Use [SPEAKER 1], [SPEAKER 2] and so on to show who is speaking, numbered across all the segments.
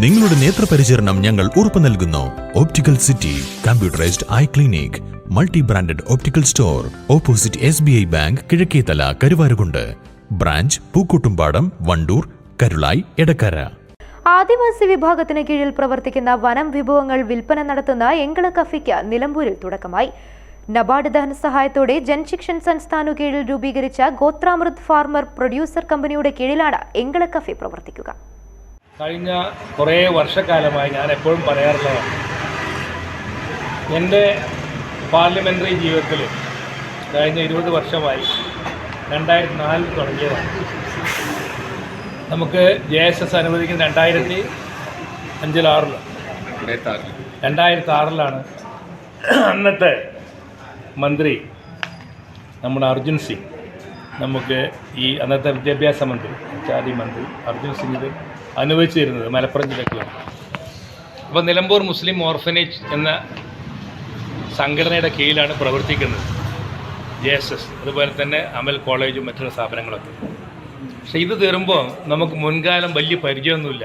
[SPEAKER 1] നിങ്ങളുടെ നേത്രപരിചരണം ഞങ്ങൾ ഉറപ്പു നൽകുന്നു. Optical city computerised eye clinic multi branded optical store opposite S B I bank Kizhakkethala Karuvarakundu. Branch Pookkottumpadam Wandoor Karulai Edakkara
[SPEAKER 2] ആദിവാസി വിഭാഗത്തിന് കീഴിൽ പ്രവർത്തിക്കുന്ന വനം വിഭവങ്ങൾ വിൽപ്പന നടത്തുന്ന എങ്കള കഫിക്ക് നിലമ്പൂരിൽ തുടക്കമായി. നബാർഡ് ധനസഹായത്തോടെ ജൻശിക്ഷൻ സംസ്ഥാനു കീഴിൽ രൂപീകരിച്ച ഗോത്രാമൃത് ഫാർമർ പ്രൊഡ്യൂസർ കമ്പനിയുടെ കീഴിലാണ് എങ്കള കഫി പ്രവർത്തിക്കുക.
[SPEAKER 3] കഴിഞ്ഞ കുറേ വർഷക്കാലമായി ഞാൻ എപ്പോഴും പറയാറുള്ളതാണ് എന്റെ പാർലമെന്ററി ജീവിതത്തിൽ കഴിഞ്ഞ ഇരുപത് വർഷമായി രണ്ടായിരത്തി നാലിൽ തുടങ്ങിയതാണ്. നമുക്ക് ജെ എസ് എസ് അനുവദിക്കുന്ന രണ്ടായിരത്തി അഞ്ചിലാറിൽ രണ്ടായിരത്തി ആറിലാണ് അന്നത്തെ മന്ത്രി നമ്മുടെ അർജുൻ സിംഗ് നമുക്ക് ഈ അന്നത്തെ വിദ്യാഭ്യാസ മന്ത്രി ചാരി മന്ത്രി അർജുൻ സിംഗ് അനുവദിച്ചു തരുന്നത് മലപ്പുറം ജില്ലയ്ക്കാണ് അപ്പോൾ നിലമ്പൂർ മുസ്ലിം ഓർഫനേജ് എന്ന സംഘടനയുടെ കീഴിലാണ് പ്രവർത്തിക്കുന്നത് ജെ എസ് എസ്. അതുപോലെ തന്നെ അമൽ കോളേജും മറ്റുള്ള സ്ഥാപനങ്ങളൊക്കെ. പക്ഷെ ഇത് തീരുമ്പോൾ നമുക്ക് മുൻകാലം വലിയ പരിചയമൊന്നുമില്ല.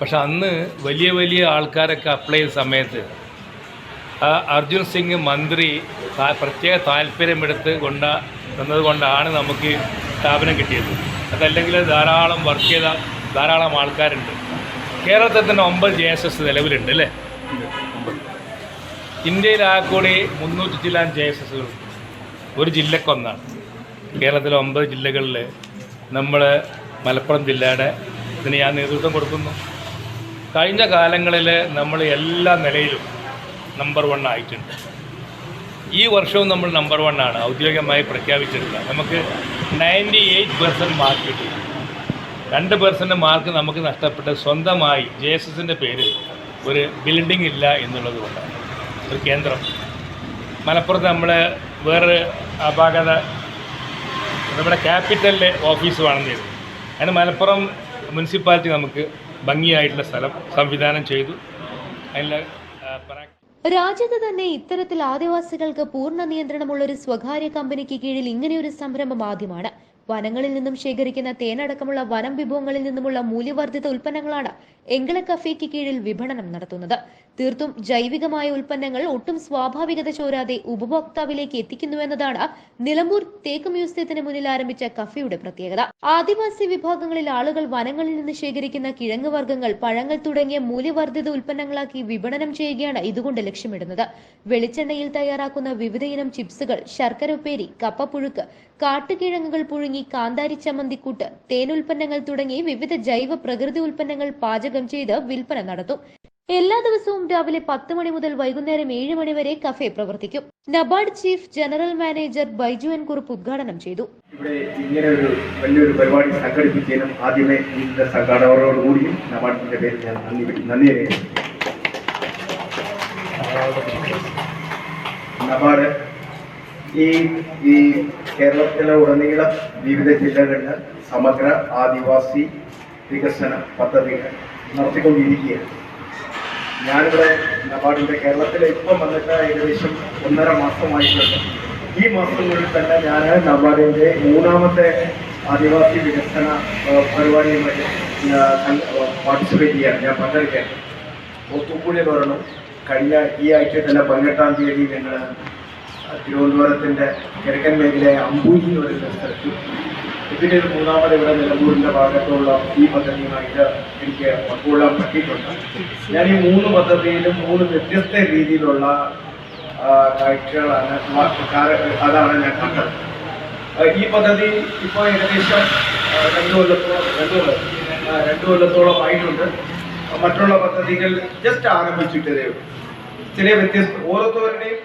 [SPEAKER 3] പക്ഷെ അന്ന് വലിയ വലിയ ആൾക്കാരൊക്കെ അപ്ലൈ ചെയ്ത സമയത്ത് ആ അർജുൻ സിംഗ് മന്ത്രി പ്രത്യേക താല്പര്യമെടുത്ത് കൊണ്ട തന്നതുകൊണ്ടാണ് നമുക്ക് സ്ഥാപനം കിട്ടിയത്. അതല്ലെങ്കിൽ ധാരാളം വർക്ക് ചെയ്ത ധാരാളം ആൾക്കാരുണ്ട്. കേരളത്തിൽ തന്നെ ഒമ്പത് ജെ എസ് എസ് നിലവിലുണ്ട് അല്ലേ? ഇന്ത്യയിലാകൂടി മുന്നൂറ്റി ചില്ലാൻ ജെ എസ് എസ്സുകൾ ഒരു ജില്ലക്കൊന്നാണ്. കേരളത്തിലെ ഒമ്പത് ജില്ലകളിൽ നമ്മൾ മലപ്പുറം ജില്ലയുടെ ഇതിന് ഞാൻ നേതൃത്വം കൊടുക്കുന്നു. കഴിഞ്ഞ കാലങ്ങളിൽ നമ്മൾ എല്ലാ നിലയിലും നമ്പർ വൺ ആയിട്ടുണ്ട്. ഈ വർഷവും നമ്മൾ നമ്പർ വൺ ആണ്. ഔദ്യോഗികമായി പ്രഖ്യാപിച്ചിട്ടില്ല. നമുക്ക് നയന്റി എയ്റ്റ് പെർസെന്റ് മാർക്ക് കിട്ടി. രണ്ട് പെർസെന്റ് മാർക്ക് നമുക്ക് നഷ്ടപ്പെട്ട് സ്വന്തമായി ജെ എസ് എസിന്റെ പേരിൽ ഒരു ബിൽഡിംഗ് ഇല്ല എന്നുള്ളത് കൊണ്ടാണ്. ഒരു കേന്ദ്രം. മലപ്പുറത്ത് നമ്മൾ വേറൊരു അപാകത നമ്മുടെ ക്യാപിറ്റലിലെ ഓഫീസ് വേണമെന്നിരുന്നു അതിന് മലപ്പുറം മുനിസിപ്പാലിറ്റി നമുക്ക് ഭംഗിയായിട്ടുള്ള സ്ഥലം സംവിധാനം ചെയ്തു. അതിൽ പ്രാക്ടീസ്
[SPEAKER 2] രാജ്യത്ത് തന്നെ ഇത്തരത്തിൽ ആദിവാസികൾക്ക് പൂർണ നിയന്ത്രണമുള്ള ഒരു സ്വകാര്യ കമ്പനിക്ക് കീഴിൽ ഇങ്ങനെയൊരു സംരംഭം ആദ്യമാണ്. വനങ്ങളിൽ നിന്നും ശേഖരിക്കുന്ന തേനടക്കമുള്ള വനം വിഭവങ്ങളിൽ നിന്നുമുള്ള മൂല്യവർദ്ധിത ഉൽപ്പന്നങ്ങളാണ് എങ്കിള കഫേക്ക് കീഴിൽ വിപണനം നടത്തുന്നത്. തീർത്തും ജൈവികമായ ഉൽപ്പന്നങ്ങൾ ഒട്ടും സ്വാഭാവികത ചോരാതെ ഉപഭോക്താവിലേക്ക് എത്തിക്കുന്നുവെന്നതാണ് നിലമ്പൂർ തേക്ക് മ്യൂസിയത്തിന് മുന്നിൽ ആരംഭിച്ച കഫേയുടെ പ്രത്യേകത. ആദിവാസി വിഭാഗങ്ങളിൽ ആളുകൾ വനങ്ങളിൽ നിന്ന് ശേഖരിക്കുന്ന കിഴങ്ങ് വർഗങ്ങൾ പഴങ്ങൾ തുടങ്ങിയ മൂല്യവർദ്ധിത ഉൽപ്പന്നങ്ങളാക്കി വിപണനം ചെയ്യുകയാണ് ഇതുകൊണ്ട് ലക്ഷ്യമിടുന്നത്. വെളിച്ചെണ്ണയിൽ തയ്യാറാക്കുന്ന വിവിധയിനം ചിപ്സുകൾ ശർക്കര ഉപ്പേരി കപ്പപ്പുഴുക്ക് കാട്ടുകിഴങ്ങുകൾ പുഴുങ്ങി കാന്താരി ചമ്മന്തിക്കൂട്ട് തേനുൽപ്പന്നങ്ങൾ തുടങ്ങി വിവിധ ജൈവ പ്രകൃതി ഉൽപ്പന്നങ്ങൾ പാചകം ചെയ്ത് വിൽപ്പന നടത്തും. എല്ലാ ദിവസവും രാവിലെ പത്ത് മണി മുതൽ വൈകുന്നേരം ഏഴ് മണി വരെ കഫേ പ്രവർത്തിക്കും. NABARD chief general manager Baiju N Kurup ഉദ്ഘാടനം ചെയ്തു.
[SPEAKER 4] ഇവിടെ ഇങ്ങനെ ഒരു വലിയൊരു പരിപാടി സംഘടിപ്പിച്ചതിനും ആദ്യമേ ഇതിന്റെ സംഘാടകരോടുകൂടിയും നബാർഡിന്റെ പേരിൽ ഞാൻ നന്ദി നന്ദി നബാർഡ് ഈ ഈ കേരളത്തിലെ ഉടനീളം വിവിധ ജില്ലകളിൽ സമഗ്ര ആദിവാസി വികസന പദ്ധതികൾ നടത്തിക്കൊണ്ടിരിക്കുകയാണ്. ഞാനിവിടെ നബാർഡിന്റെ കേരളത്തിൽ ഇപ്പം വന്നിട്ട് ഏകദേശം ഒന്നര മാസമായിട്ടുണ്ട്. ഈ മാസങ്ങളിൽ തന്നെ ഞാൻ നബാർഡിന്റെ മൂന്നാമത്തെ ആദിവാസി വികസന പരിപാടിയുമായി പാർട്ടിസിപ്പേറ്റ് ചെയ്യാൻ ഞാൻ പങ്കെടുക്കുകയാണ്. ഒത്തുകൂടി പറഞ്ഞു കഴിഞ്ഞ ഈ ആഴ്ച തന്നെ പതിനെട്ടാം തീയതി ഞങ്ങൾ തിരുവനന്തപുരത്തിന്റെ കിഴക്കൻ മേഖലയായ അമ്പൂരി എന്ന് പറയുന്ന സ്ഥലത്ത് ഇതിന്റെ ഒരു മൂന്നാമത് ഇവിടെ നിലമ്പൂരിന്റെ ഭാഗത്തുള്ള ഈ പദ്ധതിയുമായിട്ട് എനിക്ക് പങ്കുകൊള്ളാൻ പറ്റിയിട്ടുണ്ട്. ഞാൻ ഈ മൂന്ന് പദ്ധതിയിലും മൂന്ന് വ്യത്യസ്ത രീതിയിലുള്ള അതാണ് ഞാൻ കണ്ടത്. ഈ പദ്ധതി ഇപ്പോൾ ഏകദേശം രണ്ടു കൊല്ലത്തോളം രണ്ട് കൊല്ലം കൊല്ലത്തോളം ആയിട്ടുണ്ട് മറ്റുള്ള പദ്ധതികൾ ജസ്റ്റ് ആരംഭിച്ചിട്ടതേ ഉള്ളൂ. ചെറിയ വ്യത്യസ്ത ഓരോരുത്തരുടെയും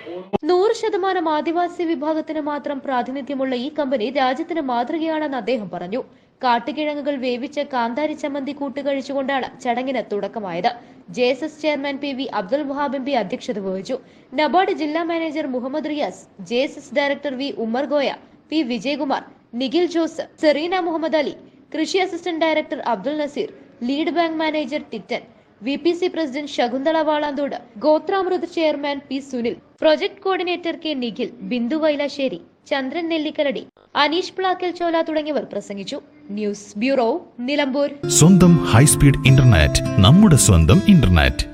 [SPEAKER 2] നൂറ് ശതമാനം ആദിവാസി വിഭാഗത്തിന് മാത്രം പ്രാതിനിധ്യമുള്ള ഈ കമ്പനി രാജ്യത്തിന് മാതൃകയാണെന്ന് അദ്ദേഹം പറഞ്ഞു. കാട്ടുകിഴങ്ങുകൾ വേവിച്ച കാന്താരി ചമ്മന്തി കൂട്ടുകഴിച്ചുകൊണ്ടാണ് ചടങ്ങിന് തുടക്കമായത്. J S S chairman P V Abdul Wahab M P അധ്യക്ഷത വഹിച്ചു. നബാർഡ് ജില്ലാ manager Muhammad Riyas J S S director V Ummer Goya P Vijayakumar Nikhil Jose Sereena Muhammad Ali കൃഷി assistant director Abdul Naseer lead bank manager Tittan V P C president Shakunthala Valanthode Gothramrith chairman P Sunil project coordinator K Nikhil Bindu Vailassery Chandran Nellikkaladi Aneesh Plakkal Chola തുടങ്ങിയവർ പ്രസംഗിച്ചു. News bureau Nilambur.
[SPEAKER 1] സ്വന്തം high speed internet നമ്മുടെ സ്വന്തം internet.